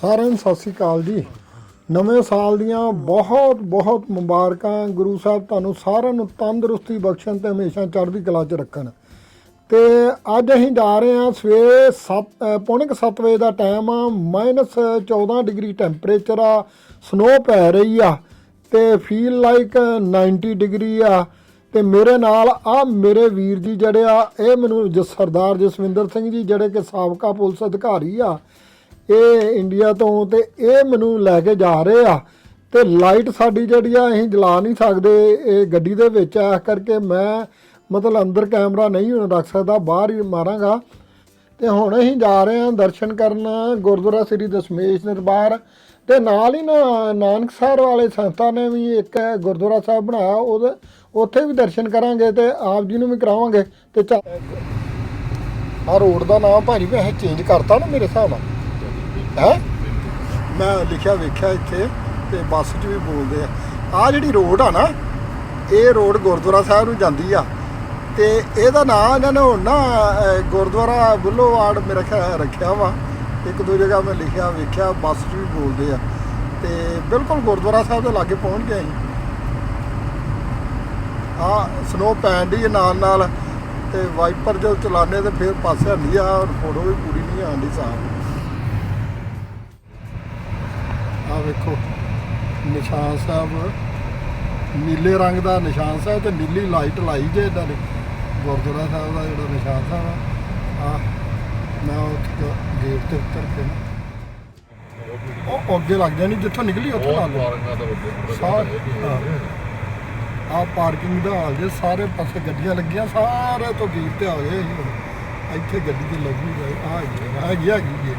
ਸਾਰਿਆਂ ਨੂੰ ਸਤਿ ਸ੍ਰੀ ਅਕਾਲ ਜੀ। ਨਵੇਂ ਸਾਲ ਦੀਆਂ ਬਹੁਤ ਬਹੁਤ ਮੁਬਾਰਕਾਂ। ਗੁਰੂ ਸਾਹਿਬ ਤੁਹਾਨੂੰ ਸਾਰਿਆਂ ਨੂੰ ਤੰਦਰੁਸਤੀ ਬਖਸ਼ਣ ਤੇ ਹਮੇਸ਼ਾ ਚੜ੍ਹਦੀ ਕਲਾ 'ਚ ਰੱਖਣ। ਤੇ ਅੱਜ ਅਸੀਂ ਜਾ ਰਹੇ ਹਾਂ ਸਵੇਰੇ 7 ਪੌਣੇ 7 ਵਜੇ ਦਾ ਟਾਈਮ ਆ। ਮਾਈਨਸ 14 ਡਿਗਰੀ ਟੈਂਪਰੇਚਰ ਆ। ਸਨੋ ਪੈ ਰਹੀ ਆ। ਤੇ ਫੀਲ ਲਾਈਕ 90 ਡਿਗਰੀ ਆ। ਤੇ ਮੇਰੇ ਨਾਲ ਆ ਮੇਰੇ ਵੀਰ ਜੀ ਜਿਹੜੇ ਆ, ਇਹ ਮੈਨੂੰ ਜ, ਸਰਦਾਰ ਜਸਵਿੰਦਰ ਸਿੰਘ ਜੀ ਜਿਹੜੇ ਕਿ ਸਾਬਕਾ ਪੁਲਿਸ ਅਧਿਕਾਰੀ ਆ, ਇਹ ਇੰਡੀਆ ਤੋਂ ਤੇ ਇਹ ਮੈਨੂੰ ਲੈ ਕੇ ਜਾ ਰਹੇ ਆ। ਤੇ ਲਾਈਟ ਸਾਡੀ ਜਿਹੜੀ ਆ, ਅਸੀਂ ਜਲਾ ਨਹੀਂ ਸਕਦੇ ਇਹ ਗੱਡੀ ਦੇ ਵਿੱਚ ਆ ਇਸ ਕਰਕੇ ਮੈਂ ਮਤਲਬ ਅੰਦਰ ਕੈਮਰਾ ਨਹੀਂ ਹੁਣ ਰੱਖ ਸਕਦਾ, ਬਾਹਰ ਹੀ ਮਾਰਾਂਗਾ। ਤੇ ਹੁਣ ਅਸੀਂ ਜਾ ਰਹੇ ਹਾਂ ਦਰਸ਼ਨ ਕਰਨ ਗੁਰਦੁਆਰਾ ਸ੍ਰੀ ਦਸ਼ਮੇਸ਼ ਦਰਬਾਰ। ਤੇ ਨਾਲ ਹੀ ਨਾ ਨਾਨਕਸਰ ਵਾਲੇ ਸੰਸਥਾ ਨੇ ਵੀ ਇੱਕ ਗੁਰਦੁਆਰਾ ਸਾਹਿਬ ਬਣਾਇਆ ਉਹਦੇ ਉੱਥੇ ਵੀ ਦਰਸ਼ਨ ਕਰਾਂਗੇ ਤੇ ਆਪ ਜੀ ਨੂੰ ਵੀ ਕਰਾਵਾਂਗੇ ਤੇ ਚੱਲ ਆ ਰੋਡ ਦਾ ਨਾਮ ਭਾਜੀ ਵੈਸੇ ਚੇਂਜ ਕਰਤਾ ਨਾ ਮੇਰੇ ਹਿਸਾਬ ਨਾਲ। ਹੈ? ਮੈਂ ਲਿਖਿਆ ਵੇਖਿਆ ਇੱਥੇ ਤੇ ਬੱਸ 'ਚ ਵੀ ਬੋਲਦੇ ਆ। ਆ ਜਿਹੜੀ ਰੋਡ ਆ ਨਾ ਇਹ ਰੋਡ ਗੁਰਦੁਆਰਾ ਸਾਹਿਬ ਨੂੰ ਜਾਂਦੀ ਆ। ਤੇ ਇਹਦਾ ਨਾਮ ਇਹਨਾਂ ਨੇ ਹੁਣ ਨਾ ਅਹ, ਗੁਰਦੁਆਰਾ ਬੁੱਲੋਵਾੜ ਮੇਰਾ ਖਿਆਲ ਰੱਖਿਆ ਵਾ। ਇੱਕ ਦੋ ਜਗ੍ਹਾ ਮੈਂ ਲਿਖਿਆ, ਵੇਖਿਆ, ਬੱਸ 'ਚ ਵੀ ਬੋਲਦੇ ਆ। ਤੇ ਬਿਲਕੁਲ ਗੁਰਦੁਆਰਾ ਸਾਹਿਬ ਦੇ ਲਾਗੇ ਪਹੁੰਚ ਗਏ ਅਸੀਂ। ਆ ਸਨੋ ਪੈਣ ਦੀ ਨਾਲ ਨਾਲ ਤੇ ਵਾਈਪਰ ਜੋ ਚਲਾਣੇ ਤੇ ਫਿਰ ਪਾਸੇ ਹੰਦੀ ਆ ਔਰ ਫੋਟੋ ਵੀ ਪੂਰੀ ਨਹੀਂ ਆਉਂਦੀ ਸਾਹਿਬ ਆ ਵੇਖੋ, ਨਿਸ਼ਾਨ ਸਾਹਿਬ, ਨੀਲੇ ਰੰਗ ਦਾ ਨਿਸ਼ਾਨ ਸਾਹਿਬ ਤੇ ਨੀਲੀ ਲਾਈਟ ਲਾਈ ਜੇ ਇਦਾਂ ਦੇ ਗੁਰਦੁਆਰਾ ਸਾਹਿਬ ਦਾ ਜਿਹੜਾ ਨਿਸ਼ਾਨ ਸਾਹਿਬ ਆ। ਮੈਂ ਉੱਥੇ ਗੇਟ ਤੇ ਉੱਤਰ ਕੇ ਨਾ ਉਹ ਅੱਗੇ ਲੱਗ ਜਾਣੀ ਜਿੱਥੋਂ ਨਿਕਲੀ ਉੱਥੇ ਲਾ ਲਓ ਆ ਪਾਰਕਿੰਗ ਦਾ ਹਾਲ ਜੇ ਸਾਰੇ ਪਾਸੇ ਗੱਡੀਆਂ ਲੱਗੀਆਂ ਸਾਰੇ ਤੋਂ ਗੇਟ ਤੇ ਆ ਗਏ ਅਸੀਂ। ਇੱਥੇ ਗੱਡੀ ਤੇ ਲੱਗੀ ਗਈ ਆ ਗਈ ਆ ਗਈ ਆ ਗਈ।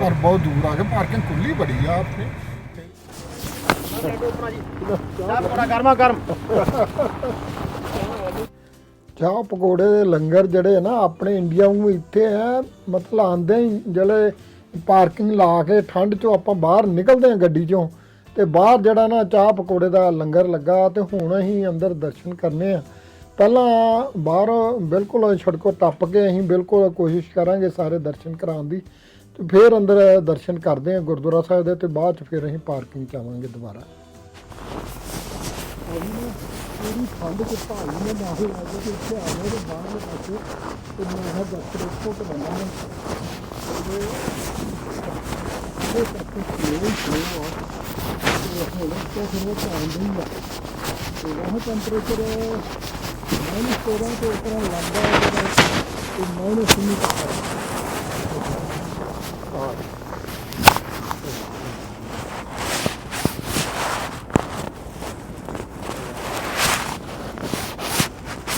ਪਰ ਬਹੁਤ ਦੂਰ ਆ ਕੇ ਪਾਰਕਿੰਗ ਖੁੱਲੀ ਬੜੀ ਆ ਆਪਣੇ। ਚਾਹ ਪਕੌੜੇ ਦੇ ਲੰਗਰ ਜਿਹੜੇ ਨਾ, ਆਪਣੇ ਇੰਡੀਆ ਨੂੰ ਇੱਥੇ ਹੈ ਮਤਲਬ ਆਂਦੇ ਹੀ ਜਿਹੜੇ ਪਾਰਕਿੰਗ ਲਾ ਕੇ ਠੰਡ ਚੋਂ ਆਪਾਂ ਬਾਹਰ ਨਿਕਲਦੇ ਆ ਗੱਡੀ ਚੋਂ ਤੇ ਬਾਹਰ ਜਿਹੜਾ ਨਾ ਚਾਹ ਪਕੌੜੇ ਦਾ ਲੰਗਰ ਲੱਗਾ ਤੇ ਹੁਣ ਅਸੀਂ ਅੰਦਰ ਦਰਸ਼ਨ ਕਰਨੇ ਆ। ਪਹਿਲਾਂ ਬਾਹਰ ਬਿਲਕੁਲ ਸੜਕੋਂ ਟੱਪ ਕੇ ਅਸੀਂ ਬਿਲਕੁਲ ਕੋਸ਼ਿਸ਼ ਕਰਾਂਗੇ ਸਾਰੇ ਦਰਸ਼ਨ ਕਰਾਉਣ ਦੀ ਤੇ ਫਿਰ ਅੰਦਰ ਦਰਸ਼ਨ ਕਰਦੇ ਆ ਗੁਰਦੁਆਰਾ ਸਾਹਿਬ ਦੇ ਤੇ ਬਾਅਦ ਚ ਫਿਰ ਅਸੀਂ ਪਾਰਕਿੰਗ ਚ ਆਵਾਂਗੇ ਦੁਬਾਰਾ। ਪੂਰੀ ਠੰਡ ਚ ਭਾਈ ਨੇ ਮਾਹੌਲ ਆ ਗਿਆ ਕਿ ਇੱਥੇ ਆ ਗਏ ਤੇ ਬਾਹਰਲੇ ਪਾਸੇ ਤੇ ਮੈਂ ਕਿਹਾ ਡਾਕਟਰ ਇੱਕੋ ਤੇ ਬੰਦਾ ਨੇ ਤੇ ਇਹ ਕਰਕੇ ਸਲੋ ਆ। ਤੇ ਹੁਣ ਤੋਂ ਫਿਰ ਉਹ ਧਿਆਨ ਦਿੰਦਾ ਤੇ ਉਹ ਟੈਂਪਰੇਚਰ ਮਾਈਨਸ 14 ਤੋਂ ਉੱਪਰ ਲੰਬਾ ਹੈ। ਤੇ ਮਾਈਨਸ 19 ਤੱਕ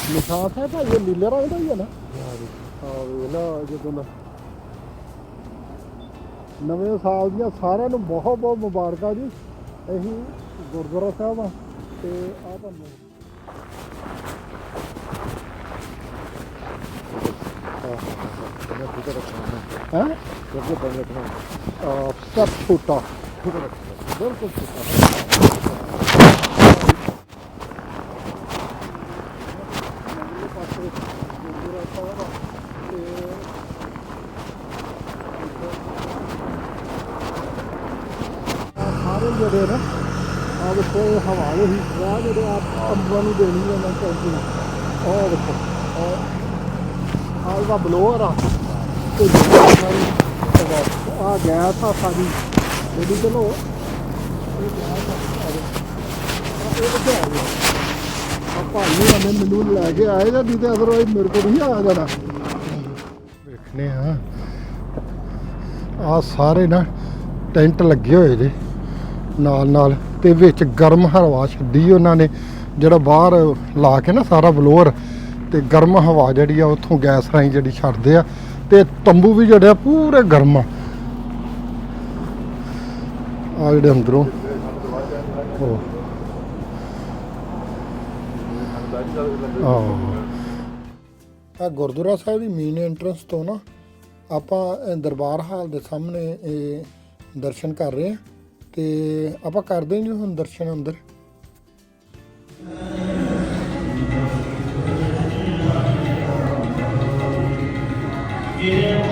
ਨਿਸ਼ਾਨ ਹੈ ਭਾਈ ਇਹ ਨੀਲੇ ਰੰਗ ਦਾ ਹੀ ਹੈ ਨਾ। ਹਾਂ ਵੇਖ ਲਾ ਜਦੋਂ ਦਾ ਨਵੇਂ ਸਾਲ ਦੀਆਂ ਸਾਰਿਆਂ ਨੂੰ ਬਹੁਤ ਬਹੁਤ ਮੁਬਾਰਕਾਂ ਜੀ। ਅਸੀਂ ਗੁਰਦੁਆਰਾ ਸਾਹਿਬ ਆ ਤੇ ਆ ਤੁਹਾਨੂੰ ਹਾਂ? ਆ ਸਭ ਛੋਟਾ। ਬਿਲਕੁਲ ਛੋਟਾ ਪਾਸੇ ਗੁਰਦੁਆਰਾ ਸਾਹਿਬ ਆ ਤੇ ਆਹ ਸਾਰੇ ਨਾ ਆ ਵੇਖੋ ਇਹ ਹਵਾ ਦੇ ਹੀ ਰਾਹ ਜਿਹੜੇ ਆ ਅੰਬਾਂ ਨੂੰ ਦੇਣੀ ਹੈ ਨਾ ਚਾਹੀਦੀ ਉਹ ਵੇਖੋ ਆਹ ਦਾ ਬਲੋਅਰ ਆ, ਤੇ ਆ ਗਿਆ ਤਾਂ ਸਾਡੀ ਜਿਹੜੀ ਚਲੋ, ਇਹ ਗਿਆ ਆ ਭਾਈ ਨੇ ਮੈਨੂੰ ਲੈ ਕੇ ਆਏ ਜਾਂ ਨਹੀਂ ਤੇ ਅਦਰਵਾਈਜ਼ ਮੇਰੇ ਕੋਲ ਨਹੀਂ ਆ ਜਾਣਾ। ਵੇਖਨੇ ਆ। ਆ ਸਾਰੇ ਨਾ ਟੈਂਟ ਲੱਗੇ ਹੋਏ ਜੇ। ਨਾਲ ਨਾਲ ਤੇ ਵਿੱਚ ਗਰਮ ਹਵਾ ਛੱਡੀ ਉਹਨਾਂ ਨੇ, ਜਿਹੜਾ ਬਾਹਰ ਲਾ ਕੇ ਨਾ ਸਾਰਾ ਬਲੋਅਰ ਤੇ ਗਰਮ ਹਵਾ ਜਿਹੜੀ ਆ ਉੱਥੋਂ ਗੈਸ ਰਾਹੀਂ ਜਿਹੜੀ ਛੱਡਦੇ ਆ, ਤੇ ਤੰਬੂ ਵੀ ਜਿਹੜੇ ਆ ਪੂਰੇ ਗਰਮ ਆ। ਆ ਜਿਹੜੇ ਅੰਦਰੋਂ, ਉਹ। ਆ ਗੁਰਦੁਆਰਾ ਸਾਹਿਬ ਦੀ ਮੇਨ ਐਂਟਰੈਂਸ ਤੋਂ ਨਾ ਆਪਾਂ ਦਰਬਾਰ ਹਾਲ ਦੇ ਸਾਹਮਣੇ ਇਹ ਦਰਸ਼ਨ ਕਰ ਰਹੇ ਹਾਂ। ਤੇ ਆਪਾਂ ਕਰਦੇ ਹਾਂ ਹੁਣ ਦਰਸ਼ਨ ਅੰਦਰ। ਹਰ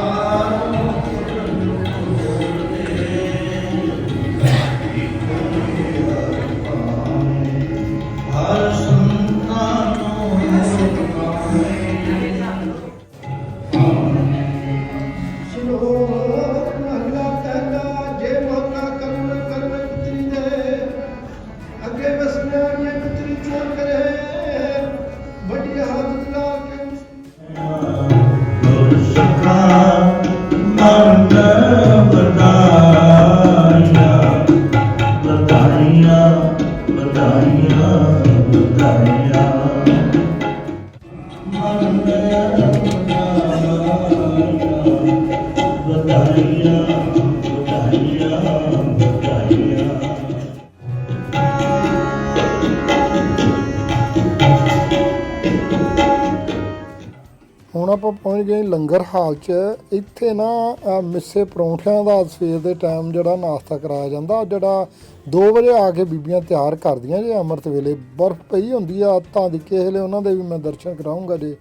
ਹੁਣ ਆਪਾਂ ਪਹੁੰਚ ਗਏ ਲੰਗਰ ਹਾਲ 'ਚ। ਇੱਥੇ ਨਾ ਮਿੱਸੇ ਪਰੌਂਠਿਆਂ ਦਾ ਸਵੇਰ ਦੇ ਟਾਈਮ ਜਿਹੜਾ ਨਾਸ਼ਤਾ ਕਰਾਇਆ ਜਾਂਦਾ, ਜਿਹੜਾ 2 ਵਜੇ ਆ ਕੇ ਬੀਬੀਆਂ ਤਿਆਰ ਕਰਦੀਆਂ ਜੇ, ਅੰਮ੍ਰਿਤ ਵੇਲੇ। ਬਰਫ਼ ਪਈ ਹੁੰਦੀ ਆ ਤਾਂ ਦੀ, ਕਿਸੇ ਉਹਨਾਂ ਦੇ ਵੀ ਮੈਂ ਦਰਸ਼ਨ ਕਰਾਉਂਗਾ ਜੇ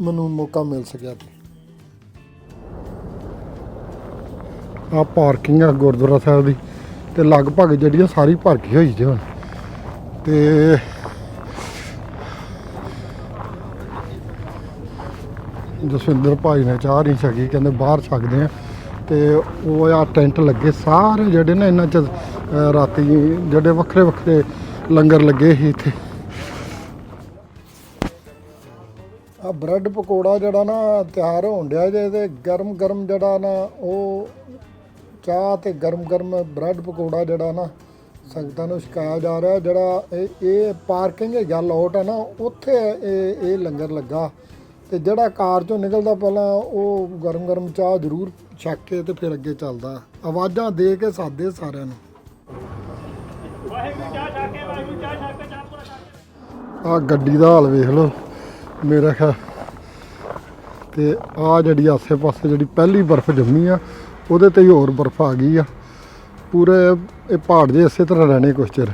ਮੈਨੂੰ ਮੌਕਾ ਮਿਲ ਸਕਿਆ ਤੇ। ਆ ਪਾਰਕਿੰਗ ਆ ਗੁਰਦੁਆਰਾ ਸਾਹਿਬ ਦੀ ਤੇ ਲਗਭਗ ਜਿਹੜੀ ਆ ਸਾਰੀ ਭਰ ਗਈ ਹੋਈ ਜੇ ਹੁਣ। ਤੇ ਜਸਵਿੰਦਰ ਭਾਈ ਨੇ ਚਾਹ ਨਹੀਂ ਛਕੀ, ਕਹਿੰਦੇ ਬਾਹਰ ਛਕਦੇ ਆ। ਤੇ ਉਹ ਆ ਟੈਂਟ ਲੱਗੇ, ਸਾਰੇ ਜਿਹੜੇ ਨੇ ਇਹਨਾਂ ਚ ਰਾਤੀ ਜਿਹੜੇ ਵੱਖਰੇ ਵੱਖਰੇ ਲੰਗਰ ਲੱਗੇ ਸੀ ਇੱਥੇ। ਆ ਬ੍ਰੈਡ ਪਕੌੜਾ ਜਿਹੜਾ ਨਾ ਤਿਆਰ ਹੋਣ ਡਿਆ ਜੇ, ਤੇ ਗਰਮ ਗਰਮ ਜਿਹੜਾ ਨਾ, ਉਹ ਚਾਹ ਤੇ ਗਰਮ ਗਰਮ ਬ੍ਰੈਡ ਪਕੌੜਾ ਜਿਹੜਾ ਨਾ, ਸੰਗਤਾਂ ਨੂੰ ਛਕਾਇਆ ਜਾ ਰਿਹਾ, ਜਿਹੜਾ ਇਹ ਇਹ ਪਾਰਕਿੰਗ ਹੈਗਾ ਲੋਟ ਹੈ ਨਾ, ਉੱਥੇ ਇਹ ਇਹ ਲੰਗਰ ਲੱਗਾ। ਤੇ ਜਿਹੜਾ ਕਾਰ ਚੋਂ ਨਿਕਲਦਾ ਪਹਿਲਾਂ ਉਹ ਗਰਮ ਗਰਮ ਚਾਹ ਜ਼ਰੂਰ ਛਕ ਕੇ ਤੇ ਫਿਰ ਅੱਗੇ ਚੱਲਦਾ। ਆਵਾਜ਼ਾਂ ਦੇ ਕੇ ਸਾਦੇ ਸਾਰਿਆਂ ਨੂੰ। ਆ ਗੱਡੀ ਦਾ ਹਾਲ ਵੇਖ ਲਓ ਮੇਰਾ ਖਿਆਲ ਤੇ ਆ ਜਿਹੜੀ ਆਸੇ ਪਾਸੇ ਜਿਹੜੀ ਪਹਿਲੀ ਬਰਫ਼ ਜੰਮੀ ਆ ਉਹਦੇ ਤੇ ਹੀ ਹੋਰ ਬਰਫ਼ ਆ ਗਈ ਆ। ਪੂਰੇ ਇਹ ਪਹਾੜ ਜੇ ਇਸੇ ਤਰ੍ਹਾਂ ਰਹਿਣੇ ਕੁਛ ਚਿਰ।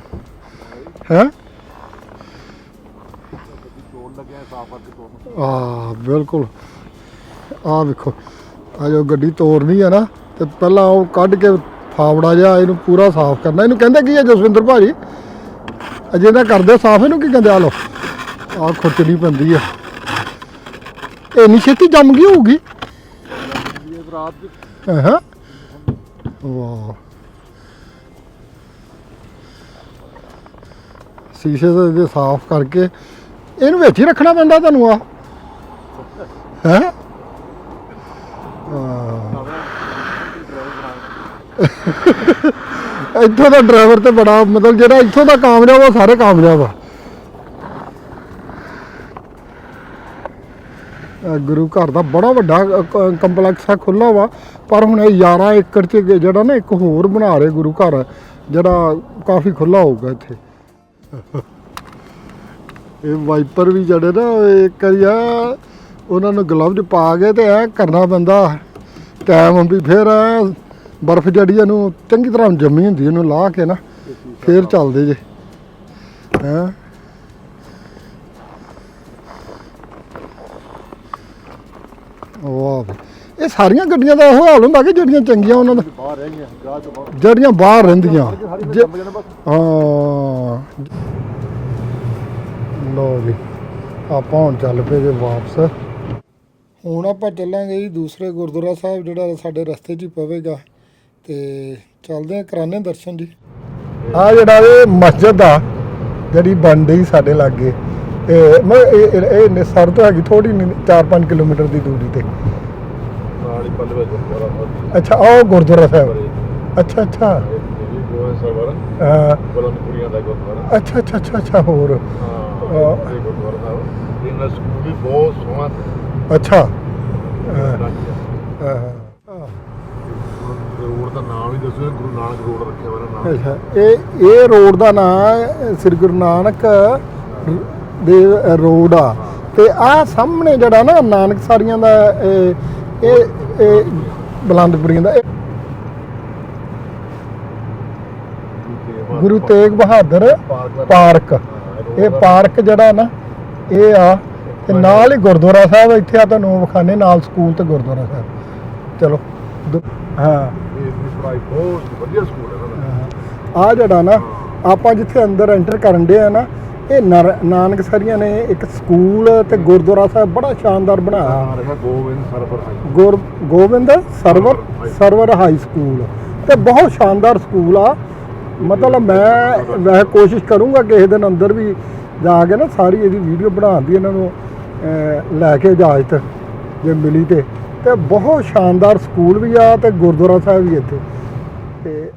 ਹੈ? ਆ, ਬਿਲਕੁਲ। ਆ ਵੇਖੋ, ਆ ਜੋ ਗੱਡੀ ਤੋੜਨੀ ਆ ਨਾ, ਤੇ ਪਹਿਲਾਂ ਉਹ ਕੱਢ ਕੇ ਫਾਵੜਾ ਜਿਹਾ ਇਹਨੂੰ ਪੂਰਾ ਸਾਫ਼ ਕਰਨਾ। ਇਹਨੂੰ ਕਹਿੰਦੇ ਕੀ ਆ ਜਸਵਿੰਦਰ ਭਾਜੀ? ਅਜੇ ਨਾ ਕਰਦੇ ਸਾਫ਼, ਇਹਨੂੰ ਕੀ ਕਹਿੰਦੇ? ਆ ਲੋ ਆ ਖੁਰਚਣੀ ਪੈਂਦੀ ਆ। ਇੰਨੀ ਛੇਤੀ ਜੰਮ ਗਈ ਹੋਊਗੀ? ਹਾਂ? ਵਾਹ। ਸ਼ੀਸ਼ੇ ਦੇ ਸਾਫ਼ ਕਰਕੇ ਇਹਨੂੰ ਵਿੱਚ ਹੀ ਰੱਖਣਾ ਪੈਂਦਾ ਤੁਹਾਨੂੰ ਆ। ਹੈ? ਇੱਥੋਂ ਦਾ ਡਰਾਈਵਰ ਤੇ ਬੜਾ ਮਤਲਬ ਜਿਹੜਾ ਇੱਥੋਂ ਦਾ ਕਾਮਯਾਬ ਆ, ਉਹ ਸਾਰੇ ਕਾਮਯਾਬ ਆ। ਗੁਰੂ ਘਰ ਦਾ ਬੜਾ ਵੱਡਾ ਕੰਪਲੈਕਸ ਆ ਖੁੱਲਾ ਵਾ। ਪਰ ਹੁਣ ਇਹ 11 ਏਕੜ ਚ ਜਿਹੜਾ ਨਾ ਇੱਕ ਹੋਰ ਬਣਾ ਰਹੇ ਗੁਰੂ ਘਰ, ਜਿਹੜਾ ਕਾਫੀ ਖੁੱਲਾ ਹੋਊਗਾ ਇੱਥੇ। ਇਹ ਵਾਈਪਰ ਵੀ ਜਿਹੜੇ ਨਾ ਇੱਕ ਵਾਰੀ ਉਹਨਾਂ ਨੂੰ ਗਲਵਜ਼ ਪਾ ਕੇ ਤੇ ਐ ਕਰਨਾ ਪੈਂਦਾ। ਟਾਈਮ ਵੀ ਫਿਰ ਬਰਫ਼ ਜਿਹੜੀ ਇਹਨੂੰ ਚੰਗੀ ਤਰ੍ਹਾਂ ਜੰਮੀ ਹੁੰਦੀ ਇਹਨੂੰ ਲਾਹ ਕੇ ਨਾ, ਫਿਰ ਚੱਲਦੇ ਜੇ। ਹੈਂ? ਵਾਹ ਇਹ ਸਾਰੀਆਂ ਗੱਡੀਆਂ ਦਾ ਇਹੋ ਹਾਲ ਹੁੰਦਾ ਕਿ ਜਿਹੜੀਆਂ ਚੰਗੀਆਂ ਉਹਨਾਂ ਦਾ? ਬਾਹਰ ਰਹਿ ਜਿਹੜੀਆਂ ਬਾਹਰ ਰਹਿੰਦੀਆਂ। ਹਾਂ। ਲੋ ਜੀ ਆਪਾਂ ਹੁਣ ਚੱਲ ਪਏ ਜੇ ਵਾਪਸ। ਹੁਣ ਆਪਾਂ ਚੱਲਾਂਗੇ ਜੀ ਦੂਸਰੇ ਗੁਰਦੁਆਰਾ ਸਾਹਿਬ ਜਿਹੜਾ ਸਾਡੇ ਰਸਤੇ 'ਚ ਹੀ ਪਵੇਗਾ। ਤੇ ਚੱਲਦੇ ਆ ਕਰਾਣੇ ਦਰਸ਼ਨ ਜੀ। ਆ ਜਿਹੜਾ ਇਹ ਮਸਜਿਦ ਆ ਜਿਹੜੀ ਬਣ ਰਹੀ ਸਾਡੇ ਲਾਗੇ ਇਹ ਮੈਂ ਇਹ ਇਹ ਨਿਸਰ ਤੋਂ ਹੈਗੀ ਥੋੜੀ 4-5 ਕਿਲੋਮੀਟਰ ਦੀ ਦੂਰੀ ਤੇ। ਅੱਛਾ ਉਹ ਗੁਰਦੁਆਰਾ ਸਾਹਿਬ? ਅੱਛਾ ਅੱਛਾ। ਅੱਛਾ ਅੱਛਾ ਅੱਛਾ ਹੋਰ। ਇਹ ਗੁਰਦੁਆਰਾ ਸਾਹਿਬ ਇਹਨਾਂ ਸਕੂਲ ਵੀ ਬਹੁਤ ਸੋਹਣਾ ਅੱਛਾ ਅਹ, ਰੱਖਿਆ ਅਹ, ਰੋਡ ਦਾ ਨਾਮ ਹੀ ਦੱਸੋ ਗੁਰੂ ਨਾਨਕ ਰੋਡ ਰੱਖਿਆ ਹੋਇਆ ਨਾਮ। ਅੱਛਾ। ਇਹ ਇਹ ਰੋਡ ਦਾ ਨਾਮ ਸ੍ਰੀ ਗੁਰੂ ਨਾਨਕ ਦੇ ਰੋਡ ਆ। ਤੇ ਆ ਸਾਹਮਣੇ ਜਿਹੜਾ ਨਾ ਨਾਨਕ ਸਾਰੀਆਂ ਦਾ ਇਹ ਇਹ ਇਹ ਬਲੰਦਪੁਰੀਆਂ ਦਾ ਗੁਰੂ ਤੇਗ ਬਹਾਦਰ ਪਾਰਕ ਇਹ ਪਾਰਕ ਜਿਹੜਾ ਨਾ, ਇਹ ਆ, ਤੇ ਨਾਲ ਹੀ ਗੁਰਦੁਆਰਾ ਸਾਹਿਬ ਇੱਥੇ ਆ ਤੁਹਾਨੂੰ ਵਿਖਾਣੇ ਨਾਲ ਸਕੂਲ ਤੇ ਗੁਰਦੁਆਰਾ ਸਾਹਿਬ। ਚਲੋ, ਦੁ- ਹਾਂ। ਪੜਾਈ ਬਹੁਤ ਵਧੀਆ ਸਕੂਲ ਹੈ। ਇਹਨਾਂ ਦਾ ਆ ਜਿਹੜਾ ਨਾ, ਆਪਾਂ ਜਿੱਥੇ ਅੰਦਰ ਐਂਟਰ ਕਰਨ ਦੇ ਆ ਨਾ, ਇਹ ਨਰ- ਨਾਨਕ ਸਰੀਆਂ ਨੇ ਇੱਕ ਸਕੂਲ ਤੇ ਗੁਰਦੁਆਰਾ ਸਾਹਿਬ ਬੜਾ ਸ਼ਾਨਦਾਰ ਬਣਾਇਆ। ਨਾਮ ਰਿਹਾ ਗੋਬਿੰਦ ਸਰਵਰ high Gur Gobind server server high school. ਤੇ ਬਹੁਤ ਸ਼ਾਨਦਾਰ ਸਕੂਲ ਆ। ਮਤਲਬ ਮੈਂ ਵੈਸੇ ਕੋਸ਼ਿਸ਼ ਕਰੂੰਗਾ ਕਿਸੇ ਦਿਨ ਅੰਦਰ ਵੀ ਜਾ ਕੇ ਨਾ ਸਾਰੀ ਇਹਦੀ ਵੀਡੀਓ ਬਣਾਉਣ ਦੀ ਇਹਨਾਂ ਨੂੰ ਲੈ ਕੇ ਇਜਾਜ਼ਤ ਜੇ ਮਿਲੀ ਤੇ। ਤੇ ਬਹੁਤ ਸ਼ਾਨਦਾਰ ਸਕੂਲ ਵੀ ਆ ਤੇ ਗੁਰਦੁਆਰਾ ਸਾਹਿਬ ਵੀ ਇੱਥੇ। ਤੇ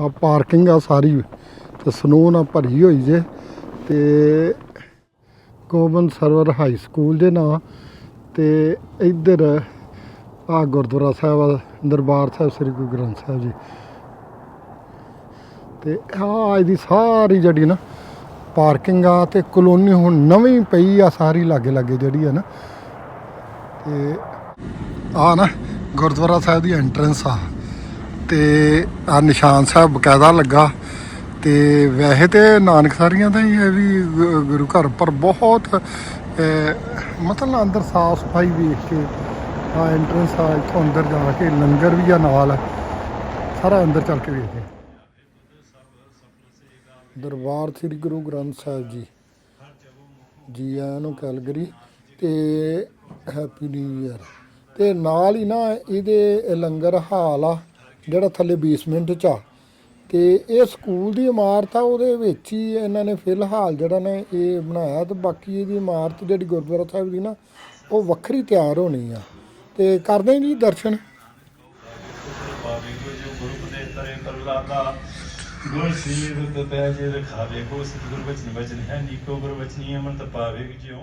ਆ ਪਾਰਕਿੰਗ ਆ ਸਾਰੀ, ਤੇ ਸਨੋ ਨਾਲ ਭਰੀ ਹੋਈ ਜੇ। ਤੇ ਗੋਬਿੰਦ ਸਰਵਰ ਹਾਈ ਸਕੂਲ ਦੇ ਨਾਂ, ਤੇ ਇੱਧਰ ਆ ਗੁਰਦੁਆਰਾ ਸਾਹਿਬ ਆ, ਦਰਬਾਰ ਸਾਹਿਬ ਸ੍ਰੀ ਗੁਰੂ ਗ੍ਰੰਥ ਸਾਹਿਬ ਜੀ। ਤੇ ਆ ਇਹਦੀ ਸਾਰੀ ਜਿਹੜੀ ਨਾ ਪਾਰਕਿੰਗ ਆ ਤੇ ਕਲੋਨੀ ਹੁਣ ਨਵੀਂ ਪਈ ਆ ਸਾਰੀ ਲਾਗੇ ਲਾਗੇ ਜਿਹੜੀ ਆ ਨਾ। ਤੇ ਆ ਨਾ ਗੁਰਦੁਆਰਾ ਸਾਹਿਬ ਦੀ ਐਂਟਰੈਂਸ ਆ। ਤੇ ਆ ਨਿਸ਼ਾਨ ਸਾਹਿਬ ਬਕਾਇਦਾ ਲੱਗਾ। ਤੇ ਵੈਸੇ ਤੇ ਨਾਨਕਸਾਰੀਆਂ ਦਾ ਹੀ ਹੈ ਵੀ ਗੁਰੂ ਘਰ ਪਰ ਬਹੁਤ ਮਤਲਬ ਅੰਦਰ ਸਾਫ਼ ਸਫ਼ਾਈ ਵੇਖ ਕੇ ਆ ਐਂਟਰੈਂਸ ਆ, ਇੱਥੋਂ ਅੰਦਰ ਜਾ ਕੇ ਲੰਗਰ ਵੀ ਆ ਨਾਲ। ਸਾਰਾ ਅੰਦਰ ਚੱਲ ਕੇ ਵੇਖਦੇ ਦਰਬਾਰ ਸ੍ਰੀ ਗੁਰੂ ਗ੍ਰੰਥ ਸਾਹਿਬ ਜੀ। ਜੀ ਆਇਆਂ ਨੂੰ ਕੈਲਗਰੀ ਤੇ ਹੈਪੀ ਨਿਊ ਇਅਰ ਤੇ ਨਾਲ ਹੀ ਨਾ ਇਹਦੇ ਲੰਗਰ ਹਾਲ ਆ, ਜਿਹੜਾ ਥੱਲੇ ਬੇਸਮੈਂਟ ਚ ਆ। ਤੇ ਇਹ ਸਕੂਲ ਦੀ ਇਮਾਰਤ ਆ, ਉਹਦੇ ਵਿੱਚ ਹੀ ਇਹਨਾਂ ਨੇ ਫਿਲਹਾਲ ਜਿਹੜਾ ਨੇ ਇਹ ਬਣਾਇਆ ਤੇ ਬਾਕੀ ਇਹਦੀ ਇਮਾਰਤ ਜਿਹੜੀ ਗੁਰਦੁਆਰਾ ਸਾਹਿਬ ਦੀ ਨਾ, ਉਹ ਵੱਖਰੀ ਤਿਆਰ ਹੋਣੀ ਆ। ਤੇ ਕਰਦੇ ਜੀ ਦਰਸ਼ਨ। ਪਾਵੇ ਕੋ ਜੋ ਗੁਰੂ ਦੇ ਤਰੇ ਪ੍ਰਲਾਦਾ ਗੁਰ ਸੀਰਤ ਤੈ ਜੇ ਰਖਾਵੇ ਕੋ ਸਤਿਗੁਰ ਬਚਨ ਬਚਨ ਹੈ ਨੀਕੋ ਗੁਰ ਬਚਨੀ ਅਮਰਤ ਪਾਵੇ ਜਿਉ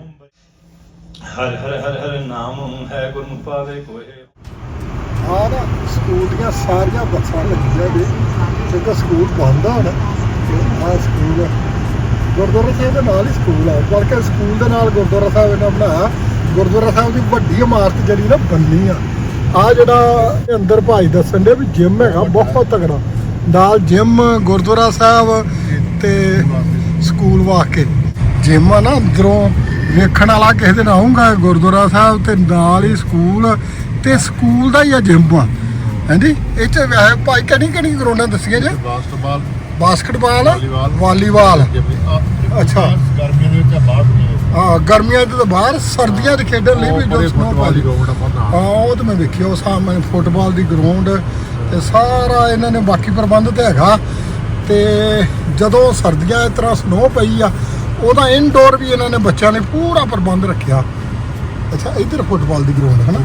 ਹਰ ਹਰ ਹਰ ਹਰ ਨਾਮ ਹੈ ਗੁਰਮੁਖ ਪਾਵੇ ਕੋਏ। ਆ ਨਾ ਸਕੂਲ ਦੀਆਂ ਸਾਰੀਆਂ ਬੱਸਾਂ ਲੱਗੀਆਂ ਨੇ ਕਿਉਂਕਿ ਸਕੂਲ ਬੰਦ ਆ ਹੁਣ ਆ ਸਕੂਲ ਗੁਰਦੁਆਰਾ ਸਾਹਿਬ ਦੇ ਨਾਲ ਹੀ ਸਕੂਲ ਆ ਬਲਕਿ ਸਕੂਲ ਦੇ ਨਾਲ ਗੁਰਦੁਆਰਾ ਸਾਹਿਬ ਇਹਨਾਂ ਬਣਾਇਆ। ਗੁਰਦੁਆਰਾ ਸਾਹਿਬ ਦੀ ਵੱਡੀ ਇਮਾਰਤ ਜਿਹੜੀ ਨਾ ਬੰਨੀ ਆ। ਆ ਜਿਹੜਾ ਅੰਦਰ ਭਾਈ ਦੱਸਣ ਦੇ ਵੀ ਜਿਮ ਹੈਗਾ ਬਹੁਤ ਤਗੜਾ ਨਾਲ ਜਿਮ ਗੁਰਦੁਆਰਾ ਸਾਹਿਬ ਤੇ ਸਕੂਲ ਵਾਕੇ ਜਿਮ ਆ ਨਾ ਅੰਦਰੋਂ ਵੇਖਣ ਵਾਲਾ ਕਿਸੇ ਦਿਨ ਆਉਂਗਾ ਗੁਰਦੁਆਰਾ ਸਾਹਿਬ ਤੇ ਨਾਲ ਹੀ ਸਕੂਲ ਤੇ ਸਕੂਲ ਦਾ ਹੀ ਆ ਜਿਮ ਆ। ਹਾਂਜੀ? ਇਹ ਚ ਭਾਈ ਕਿਹੜੀ ਕਿਹੜੀ ਗਰਾਊਂਡਾਂ ਦੱਸੀਆਂ ਜੇ? ਬਾਸਕਟਬਾਲ। Basketball volleyball. ਅੱਛਾ। ਗਰਮੀਆਂ ਦੇ ਵਿੱਚ ਆ ਬਾਹਰ ਹਾਂ ਗਰਮੀਆਂ 'ਚ ਤਾਂ ਬਾਹਰ ਸਰਦੀਆਂ 'ਚ ਖੇਡਣ ਲਈ ਵੀ ਜੋ ਦੀ ਪਾ- ਨਾ ਹਾਂ ਉਹ ਤਾਂ ਮੈਂ ਵੇਖਿਆ ਉਹ ਸਾਹਮਣੇ ਫੁੱਟਬਾਲ ਦੀ ਗਰਾਊਂਡ ਤੇ ਸਾਰਾ ਇਹਨਾਂ ਨੇ ਬਾਕੀ ਪ੍ਰਬੰਧ ਤੇ ਹੈਗਾ। ਤੇ ਜਦੋਂ ਸਰਦੀਆਂ ਇਸ ਤਰ੍ਹਾਂ ਸਨੋ ਪਈ ਆ ਉਹਦਾ ਇਨਡੋਰ ਵੀ ਇਹਨਾਂ ਨੇ ਬੱਚਿਆਂ ਲਈ ਪੂਰਾ ਪ੍ਰਬੰਧ ਰੱਖਿਆ। ਅੱਛਾ ਇੱਧਰ ਫੁੱਟਬਾਲ ਦੀ ਗਰਾਊਂਡ ਹੈ। ਨਾ।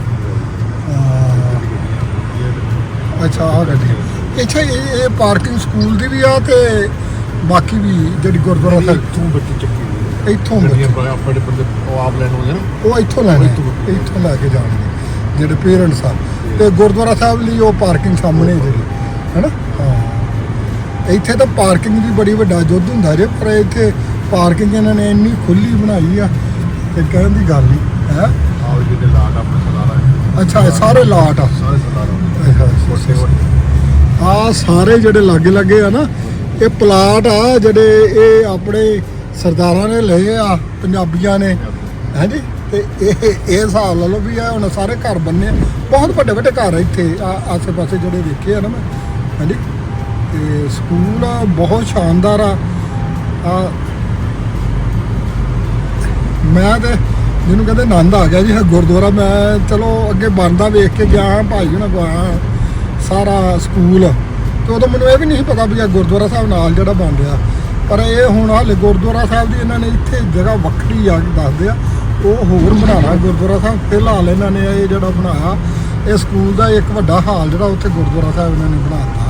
ਅੱਛਾ ਆ ਗੱਡੀ ਅੱਛਾ ਇਹ ਪਾਰਕਿੰਗ ਸਕੂਲ ਦੀ ਵੀ ਆ ਤੇ ਬਾਕੀ ਵੀ ਜਿਹੜੀ ਗੁਰਦੁਆਰਾ ਸਾਹਿਬ ਤੂੰ ਬੱਚੀ। ਇੱਥੋਂ ਗੱਡੀਆਂ ਬੜਾ ਆਪਣੇ ਬੰਦੇ ਉਹ ਆਪ ਲੈਣ ਆਉਂਦੇ ਨਾ। ਉਹ ਇੱਥੋਂ ਲੈਣੇ ਇੱਥੋਂ ਲੈ ਕੇ ਜਾਣਗੇ ਜਿਹੜੇ ਪੇਰੈਂਟਸ ਆ। ਤੇ ਗੁਰਦੁਆਰਾ ਸਾਹਿਬ ਲਈ ਉਹ ਪਾਰਕਿੰਗ ਸਾਹਮਣੇ ਜਿਹੜੀ ਹੈਨਾ? ਹਾਂ। ਇੱਥੇ ਤਾਂ ਪਾਰਕਿੰਗ ਦੀ ਬੜੀ ਵੱਡਾ ਜੁੱਧ ਹੁੰਦਾ ਜੇ ਪਰ ਇੱਥੇ ਪਾਰਕਿੰਗ ਇਹਨਾਂ ਨੇ ਇੰਨੀ ਖੁੱਲੀ ਬਣਾਈ ਆ ਤੇ ਕਹਿਣ ਦੀ ਗੱਲ ਹੀ ਹੈ? ਆਓ ਜਿਹਦੇ ਲਾਟ ਆਪਣੇ ਸਲਾਰਾ ਅੱਛਾ ਸਾਰੇ ਲਾਟ ਆ। ਸਾਰੇ ਸਲਾਰਾ ਆ ਸਾਰੇ ਜਿਹੜੇ ਲਾਗੇ ਲੱਗੇ ਆ ਨਾ ਇਹ ਪਲਾਟ ਆ ਜਿਹੜੇ ਇਹ ਆਪਣੇ ਸਰਦਾਰਾਂ ਨੇ ਲਏ ਆ, ਪੰਜਾਬੀਆਂ ਨੇ। ਹਾਂਜੀ? ਤੇ ਇਹ ਇਹ ਹਿਸਾਬ ਲਾ ਲਓ ਵੀ ਇਹ ਹੁਣ ਸਾਰੇ ਘਰ ਬੰਨੇ ਆ। ਬਹੁਤ ਵੱਡੇ ਵੱਡੇ ਘਰ ਆ ਇੱਥੇ, ਆ ਆਸੇ ਪਾਸੇ ਜਿਹੜੇ ਵੇਖੇ ਆ ਨਾ ਮੈਂ। ਹਾਂਜੀ? ਤੇ ਸਕੂਲ ਬਹੁਤ ਸ਼ਾਨਦਾਰ ਆ। ਆ, ਮੈਂ ਤੇ ਜਿਹਨੂੰ ਕਹਿੰਦੇ ਆਨੰਦ ਆ ਗਿਆ ਜੀ, ਇਹ ਗੁਰਦੁਆਰਾ ਮੈਂ, ਚਲੋ ਅੱਗੇ ਬਣਦਾ ਵੇਖ ਕੇ ਗਿਆ ਭਾਈ ਉਹਨਾਂ ਗਿਆ ਸਾਰਾ ਸਕੂਲ। ਤੇ ਉਦੋਂ ਮੈਨੂੰ ਇਹ ਵੀ ਨਹੀਂ ਸੀ ਪਤਾ ਵੀ ਇਹ ਗੁਰਦੁਆਰਾ ਸਾਹਿਬ ਨਾਲ ਜਿਹੜਾ ਬਣ ਰਿਹਾ। ਪਰ ਇਹ ਹੁਣ ਹਾਲੇ ਗੁਰਦੁਆਰਾ ਸਾਹਿਬ ਦੀ ਇਹਨਾਂ ਨੇ ਇੱਥੇ ਜਗ੍ਹਾ ਵੱਖਰੀ ਆ ਦੱਸਦੇ ਆ। ਉਹ ਹੋਰ ਬਣਾਉਣਾ ਗੁਰਦੁਆਰਾ ਸਾਹਿਬ। ਫਿਲਹਾਲ ਇਹਨਾਂ ਨੇ ਇਹ ਜਿਹੜਾ ਬਣਾਇਆ, ਇਹ ਸਕੂਲ ਦਾ ਇੱਕ ਵੱਡਾ ਹਾਲ ਜਿਹੜਾ ਉੱਥੇ ਗੁਰਦੁਆਰਾ ਸਾਹਿਬ ਇਹਨਾਂ ਨੇ ਬਣਾਤਾ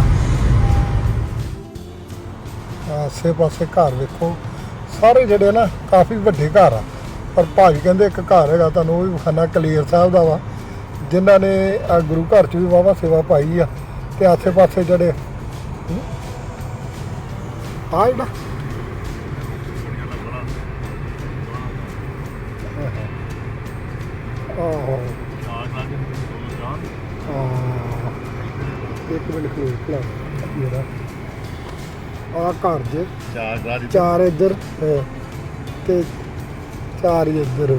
ਆਸੇ ਪਾਸੇ ਘਰ ਵੇਖੋ, ਸਾਰੇ ਜਿਹੜੇ ਨਾ ਕਾਫੀ ਵੱਡੇ ਘਰ ਆ। ਪਰ ਭਾਜੀ ਕਹਿੰਦੇ ਇੱਕ ਘਰ ਹੈਗਾ, ਤੁਹਾਨੂੰ ਉਹ ਵੀ ਵਿਖਾਣਾ ਕਲੇਰ ਸਾਹਿਬ ਦਾ ਵਾ। ਜਿਨ੍ਹਾਂ ਨੇ ਆ ਗੁਰੂ ਘਰ ਚ ਵੀ ਵਾਵਾ ਸੇਵਾ ਪਾਈ ਆ। ਤੇ ਆਸੇ ਪਾਸੇ ਜਿਹੜੇ ਆ ਜਿਹੜਾ ਆਹੋ ਆਹ ਇੱਕ ਮਿੰਟ ਖਲੋ ਖਲਾ ਮੇਰਾ ਆ ਘਰ ਜੇ। ਚਾਰ ਗਾੜੀ ਚਾਰ ਇੱਧਰ ਅਹ, ਤੇ ਚਾਰ ਹੀ ਇੱਧਰ।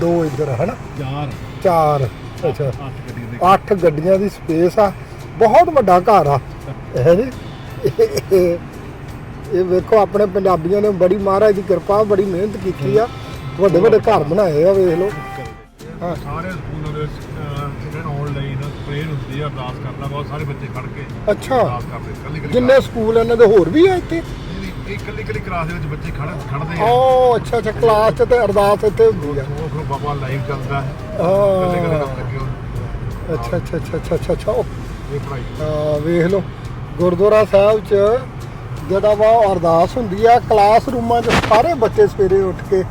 ਦੋ ਇੱਧਰ ਹਨਾ? ਚਾਰ। ਚਾਰ ਅੱਛਾ। ਅੱਠ ਗੱਡੀ ਦੇ ਅੱਠ ਗੱਡੀਆਂ ਦੀ ਸਪੇਸ ਆ। ਬਹੁਤ ਵੱਡਾ ਘਰ ਆ। ਹੈ ਜੀ। ਇਹ ਵੇਖੋ ਆਪਣੇ ਪੰਜਾਬੀਆਂ ਨੇ ਬੜੀ ਮਹਾਰਾਜ ਦੀ ਕਿਰਪਾ ਬੜੀ ਮਿਹਨਤ ਕੀਤੀ ਆ। ਵੱਡੇ ਵੱਡੇ ਘਰ ਬਣਾਏ ਆ ਵੇਖ ਲਓ। ਹਾਂ। ਸਾਰੇ ਸਕੂਲਾਂ ਦੇ ਜਿਹੜੇ ਆਨਲਾਈਨ ਪ੍ਰੇਰ ਹੁੰਦੀ ਆ ਅਰਦਾਸ ਕਰਨਾ ਬਹੁਤ ਸਾਰੇ ਬੱਚੇ ਖੜ ਕੇ ਅੱਛਾ। ਅਰਦਾਸ ਕਰਦੇ ਕੱਲੀ ਕੱਲੀ ਜਿੰਨੇ ਸਕੂਲ ਇਹਨਾਂ ਦੇ ਹੋਰ ਵੀ ਆ ਇੱਥੇ? ਇੱਕ ਕੱਲੀ ਕੱਲੀ ਕਲਾਸ ਦੇ ਵਿੱਚ ਬੱਚੇ ਖੜ ਖੜਦੇ ਆ। ਓ ਅੱਛਾ ਅੱਛਾ ਕਲਾਸ 'ਚ ਤੇ ਅਰਦਾਸ ਇੱਥੇ ਹੁੰਦੀ ਆ। ਉਹ ਫਿਰ ਬਾਬਾ ਲਾਈਵ ਚੱਲਦਾ ਹੈ। ਕੱਲੇ ਕੱਲੇ ਹਾਂ ਕੰਮ ਲੱਗੇ ਹੋਣ ਅੱਛਾ ਅੱਛਾ ਅੱਛਾ ਅੱਛਾ ਅੱਛਾ ਅੱਛਾ। ਉਹ ਇਹ ਪੜਾਈ ਹਾਂ, ਵੇਖ ਲਓ। ਗੁਰਦੁਆਰਾ ਸਾਹਿਬ 'ਚ ਜਿਹੜਾ ਵਾ ਉਹ ਅਰਦਾਸ ਹੁੰਦੀ ਆ ਕਲਾਸ ਰੂਮਾਂ 'ਚ ਸਾਰੇ ਬੱਚੇ ਸਵੇਰੇ ਉੱਠ ਕੇ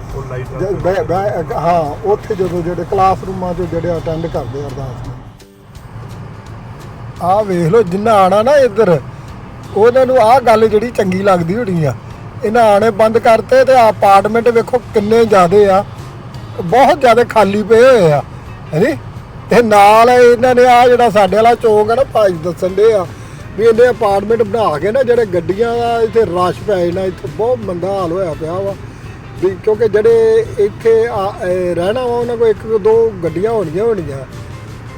ਜ- ਬਹਿ- ਬਹਿ- ਹਾਂ ਉੱਥੇ ਜਦੋਂ ਜਿਹੜੇ ਕਲਾਸ ਰੂਮਾਂ 'ਚ ਜਿਹੜੇ ਅਟੈਂਡ ਕਰਦੇ ਅਰਦਾਸ ਆ ਵੇਖ ਲਓ ਜਿੰਨਾ ਆਣਾ ਨਾ ਇੱਧਰ ਉਹਨਾਂ ਨੂੰ ਆਹ ਗੱਲ ਜਿਹੜੀ ਚੰਗੀ ਲੱਗਦੀ ਹੋਣੀ ਆ। ਇਹਨਾਂ ਆਣੇ ਬੰਦ ਕਰਤੇ ਤੇ ਅਪਾਰਟਮੈਂਟ ਵੇਖੋ ਕਿੰਨੇ ਜ਼ਿਆਦੇ ਆ। ਬਹੁਤ ਜ਼ਿਆਦਾ ਖਾਲੀ ਪਏ ਹੋਏ ਆ। ਹੈਨੀ ਤੇ ਨਾਲ ਇਹਨਾਂ ਨੇ ਆ ਜਿਹੜਾ ਸਾਡੇ ਵਾਲਾ ਚੌਂਕ ਆ ਨਾ ਭਾਈ ਦੱਸਣ ਦੇ ਆ ਵੀ ਇਹਨੇ ਅਪਾਰਟਮੈਂਟ ਬਣਾ ਕੇ ਨਾ ਜਿਹੜੇ ਗੱਡੀਆਂ ਦਾ ਇੱਥੇ ਰਸ਼ ਪੈ ਜਾਣਾ, ਇੱਥੇ ਬਹੁਤ ਮੰਦਾ ਹਾਲ ਹੋਇਆ ਪਿਆ ਵਾ। ਵੀ ਕਿਉਂਕਿ ਜਿਹੜੇ ਇੱਥੇ ਆ- ਰਹਿਣਾ ਵਾ, ਉਹਨਾਂ ਕੋਲ ਇੱਕ ਦੋ ਗੱਡੀਆਂ ਹੋਣੀਆਂ ਹੋਣੀਆਂ।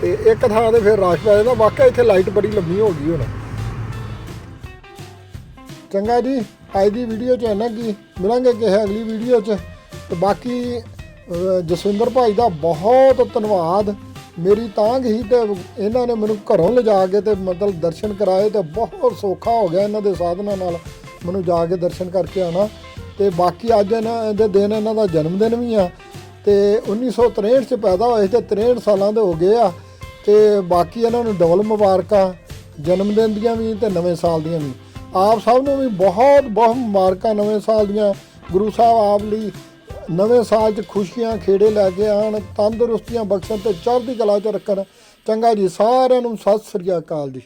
ਤੇ ਇੱਕ ਥਾਂ ਤੇ ਫਿਰ ਰਸ਼ ਪੈ ਜਾਂਦਾ, ਵਾਕਿਆ ਇੱਥੇ ਲਾਈਟ ਬੜੀ ਲੰਮੀ ਹੋ ਗਈ ਹੁਣ। ਚੰਗਾ ਜੀ, ਅੱਜ ਦੀ ਵੀਡੀਓ 'ਚ ਇੰਨਾ ਕੀ। ਮਿਲਾਂਗੇ ਕਿਸੇ ਅਗਲੀ ਵੀਡੀਓ 'ਚ। ਤੇ ਬਾਕੀ ਜਸਵਿੰਦਰ ਭਾਈ ਦਾ ਬਹੁਤ ਧੰਨਵਾਦ। ਮੇਰੀ ਤਾਂਗ ਹੀ ਤੇ ਇਹਨਾਂ ਨੇ ਮੈਨੂੰ ਘਰੋਂ ਲਿਜਾ ਕੇ ਤੇ ਮਤਲਬ ਦਰਸ਼ਨ ਕਰਾਏ ਤੇ ਬਹੁਤ ਸੌਖਾ ਹੋ ਗਿਆ ਇਹਨਾਂ ਦੇ ਸਾਧਨਾਂ ਨਾਲ ਮੈਨੂੰ ਜਾ ਕੇ ਦਰਸ਼ਨ ਕਰਕੇ ਆਣਾ ਤੇ ਬਾਕੀ ਅੱਜ ਇਹਨਾਂ ਦੇ ਦਿਨ ਇਹਨਾਂ ਦਾ ਜਨਮ ਦਿਨ ਵੀ ਆ ਤੇ 1963 ਚ ਪੈਦਾ ਹੋਏ ਤੇ 63 ਸਾਲਾਂ ਦੇ ਹੋ ਗਏ ਆ ਤੇ ਬਾਕੀ ਇਹਨਾਂ ਨੂੰ ਡਬਲ ਮੁਬਾਰਕਾਂ ਜਨਮ ਦਿਨ ਦੀਆਂ ਵੀ ਤੇ ਨਵੇਂ ਸਾਲ ਦੀਆਂ ਵੀ। ਆਪ ਸਭ ਨੂੰ ਵੀ ਬਹੁਤ ਬਹੁਤ ਮੁਬਾਰਕਾਂ ਨਵੇਂ ਸਾਲ ਦੀਆਂ। ਗੁਰੂ ਸਾਹਿਬ ਆਪ ਲਈ ਨਵੇਂ ਸਾਲ 'ਚ ਖੁਸ਼ੀਆਂ ਖੇੜੇ ਲੈ ਕੇ ਆਣ ਤੰਦਰੁਸਤੀਆਂ ਬਖਸ਼ਣ ਤੇ ਚੜ੍ਹਦੀ ਕਲਾ 'ਚ ਰੱਖਣ। ਚੰਗਾ ਜੀ, ਸਾਰਿਆਂ ਨੂੰ ਸਤਿ ਸ੍ਰੀ ਅਕਾਲ ਜੀ।